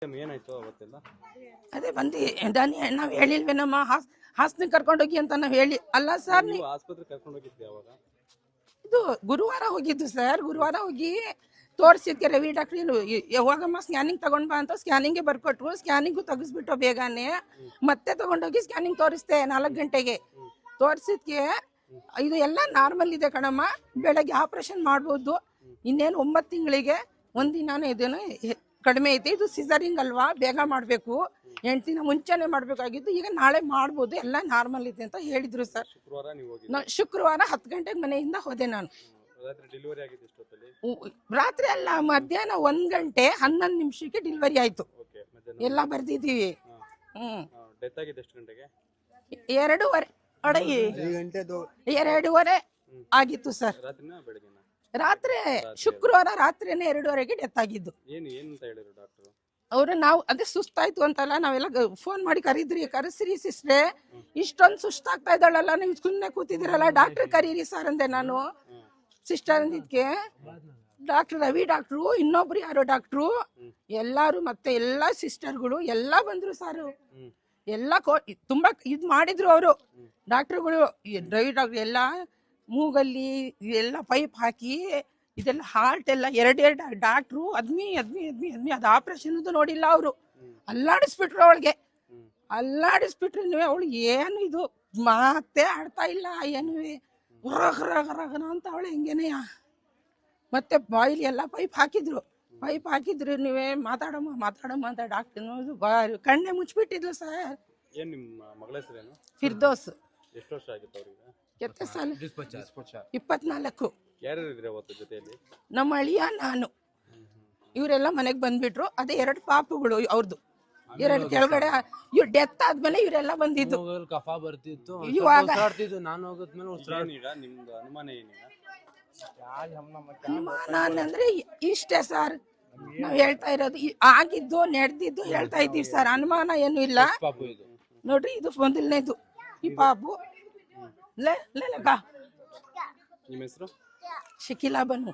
Madam ಏನಾಯ್ತು ಅವತ್ತೆಲ್ಲ? ಅದೇ ಬಂದು. ದಾನಿ ನಾವು ಹೇಳಿಲ್ವೇನಮ್ಮ? ಹಾಸ್ ಹಾಸನ ಕರ್ಕೊಂಡೋಗಿ ಅಂತ ನಾವು ಹೇಳಿ ಅಲ್ಲ ಸರ್ ನೀವು ಆಸ್ಪತ್ರೆ ಕರ್ಕೊಂಡು ಇದು ಗುರುವಾರ ಹೋಗಿದ್ದು ಸರ್. ಗುರುವಾರ ಹೋಗಿ ತೋರಿಸಿದ್ಕೆ ರವಿ ಡಾಕ್ಟ್ರ್ ಏನು ಯಾವಾಗಮ್ಮ ಸ್ಕ್ಯಾನಿಂಗ್ ತಗೊಂಡ್ ಬಾ ಅಂತ ಸ್ಕ್ಯಾನಿಂಗ್ಗೆ ಬರ್ಕೊಟ್ರು. ಸ್ಕ್ಯಾನಿಂಗು ತೆಗಿಸ್ಬಿಟ್ಟು ಬೇಗನೆ. ಮತ್ತೆ ತಗೊಂಡೋಗಿ ಸ್ಕ್ಯಾನಿಂಗ್ ತೋರಿಸ್ದೆ ನಾಲ್ಕು ಗಂಟೆಗೆ. ತೋರಿಸಿದ್ಕೆ ಇದು ಎಲ್ಲ ನಾರ್ಮಲ್ ಇದೆ ಕಣಮ್ಮ. ಬೆಳಗ್ಗೆ ಆಪರೇಷನ್ ಮಾಡ್ಬೋದು. ಇನ್ನೇನು ಒಂಬತ್ತು ತಿಂಗಳಿಗೆ ಒಂದಿನಾನೇ ಇದನ್ನು ಕಡಿಮೆ ಐತಿ. ಇದು ಸಿಸರಿಂಗ್ ಅಲ್ವಾ? ಬೇಗ ಮಾಡಬೇಕು. ಎಂಟು ದಿನ ಮುಂಚೆನೆ ಮಾಡಬೇಕಾಗಿತ್ತು. ಈಗ ನಾಳೆ ಮಾಡ್ಬೋದು. ಎಲ್ಲ ನಾರ್ಮಲ್ ಇದೆ ಅಂತ ಹೇಳಿದ್ರು ಸರ್. ಶುಕ್ರವಾರ ನೀವು ನಾ ಶುಕ್ರವಾರ ಹತ್ತು ಗಂಟೆಗೆ ಮನೆಯಿಂದ ಹೋದೆ ನಾನು. ರಾತ್ರಿ ಡೆಲಿವರಿ ಆಗಿದ್ದು ಎಷ್ಟೊತ್ತಲ್ಲಿ ಉ- ರಾತ್ರಿ ಅಲ್ಲ ಮಧ್ಯಾಹ್ನ ಒಂದ್ ಗಂಟೆ ಹನ್ನೊಂದು ನಿಮಿಷಕ್ಕೆ ಡೆಲಿವರಿ ಆಯ್ತು. ಓಕೆ ಮಧ್ಯಾಹ್ನ ಎಲ್ಲ ಬರ್ದಿದ್ದೀವಿ. ಹ್ಮ್. ಡೆತ್ ಆಗಿದ್ದು ಎಷ್ಟು ಗಂಟೆಗೆ? ಎರಡೂವರೆ ಅಡಗಿ. ಎರಡೂವರೆ ಆಗಿತ್ತು ಸರ್. ರಾತ್ರಿನ ಬೆಳಗ್ಗೆನ? ರಾತ್ರಿ ಶುಕ್ರವಾರ ರಾತ್ರಿನೇ ಎರಡೂವರೆಗೆ ಡೆತ್ ಆಗಿದ್ದು. ಏನು ಏನು ಅಂತ ಹೇಳಿದ್ರು ಡಾಕ್ಟರ್ ಅವರು ನಾವು ಅದೇ ಸುಸ್ತಾಯ್ತು ಅಂತಲ್ಲ ನಾವೆಲ್ಲ ಫೋನ್ ಮಾಡಿ ಕರೀದ್ರಿ ಕರೆಸಿರಿ ಸಿಸ್ಟ್ರೆ ಇಷ್ಟೊಂದು ಸುಸ್ತಾಗ್ತಾ ಇದ್ದಾಳಲ್ಲ ನೀವು ಸುಮ್ಮನೆ ಕೂತಿದ್ದೀರಲ್ಲ ಡಾಕ್ಟರ್ ಕರೀರಿ ಸರ್ ಅಂದೆ ನಾನು. ಸಿಸ್ಟರ್ ಅಂದಿದ್ಕೆ. ಡಾಕ್ಟರ್ ರವಿ ಡಾಕ್ಟ್ರು ಇನ್ನೊಬ್ರು ಯಾರೋ ಡಾಕ್ಟ್ರು ಎಲ್ಲಾರು ಮತ್ತೆ ಎಲ್ಲ ಸಿಸ್ಟರ್ಗಳು ಎಲ್ಲ ಬಂದ್ರು ಸಾರು ಎಲ್ಲ ಕೋ ತುಂಬಾ ಇದ್ ಮಾಡಿದ್ರು ಅವರು. ಡಾಕ್ಟರ್ಗಳು ರವಿ ಡಾಕ್ಟರ್ ಎಲ್ಲ ಮೂಗಲ್ಲಿ ಎಲ್ಲ ಪೈಪ್ ಹಾಕಿ ಇದೆಲ್ಲ ಹಾರ್ಟ್ ಎಲ್ಲ ಎರಡೆರಡು ಡಾಕ್ಟ್ರು ಅದ್ಮಿ ಅದ್ಮಿ ಅದ್ಮಿ ಅದ್ಮಿ ಅದು ಆಪರೇಷನ್ ನೋಡಿಲ್ಲ ಅವರು. ಅಲ್ಲಾಡಿಸ್ಬಿಟ್ರು ಅವಳಿಗೆ. ಅಲ್ಲಾಡಿಸ್ಬಿಟ್ರು ಅವಳು ಏನು ಇದು? ಮಾತೇ ಆಡ್ತಾ ಇಲ್ಲ ಏನು ರಗ ರಗನ ಅಂತ ಅವಳು ಹೆಂಗೇನೆಯ ಮತ್ತೆ ಬಾಯ್ಲಿ ಎಲ್ಲ ಪೈಪ್ ಹಾಕಿದ್ರು. ಪೈಪ್ ಹಾಕಿದ್ರು ನೀವೇ ಮಾತಾಡಮ್ಮ ಮಾತಾಡಮ್ಮ ಅಂತ ಡಾಕ್ಟರ್ ಕಣ್ಣೆ ಮುಚ್ಚಿಬಿಟ್ಟಿದ್ಲು ಸರ್. ಫಿರ್ದೋಸ್. ಎಷ್ಟು ವರ್ಷ ಆಗಿತ್ತು ಕೆತ್ತ ಸಾಲ ಇಪ್ಪತ್ನಾಲ್ಕು. ನಮ್ಮ ಅಳಿಯ ನಾನು. ಇವರೆಲ್ಲ ಮನೆಗೆ ಬಂದ್ಬಿಟ್ರು. ಅದೇ ಎರಡು ಪಾಪುಗಳು ಅವ್ರದ್ದು ಎರಡು ಕೆಳಗಡೆ ಇವ್ರು ಡೆತ್ ಆದ್ಮೇಲೆ ಇವರೆಲ್ಲ ಬಂದಿದ್ದು. ಮೂಗಲ್ ಕಫ ಬರ್ತಿತ್ತು. ಇವಾಗ- ನಾನು ಹೋಗದ್ಮೇಲೆ ನಿಮ್ದು ಅನುಮಾನ ಅಂದ್ರೆ ಇಷ್ಟೇ ಸರ್. ನಾವ್ ಹೇಳ್ತಾ ಇರೋದು ಈ- ಆಗಿದ್ದು ನಡೆದಿದ್ದು ಹೇಳ್ತಾ ಇದ್ದೀವಿ ಸರ್. ಅನುಮಾನ ಏನು ಇಲ್ಲ. ಪಾಪು ಇದು. ನೋಡ್ರಿ ಇದು ಮೊದಲನೇದು ಈ ಪಾಪು ಲೇ ಲೇ ಬಾ ನಿಮ್ಮ ಹೆಸರು ಶಕಿಲಾ ಬನ್ನು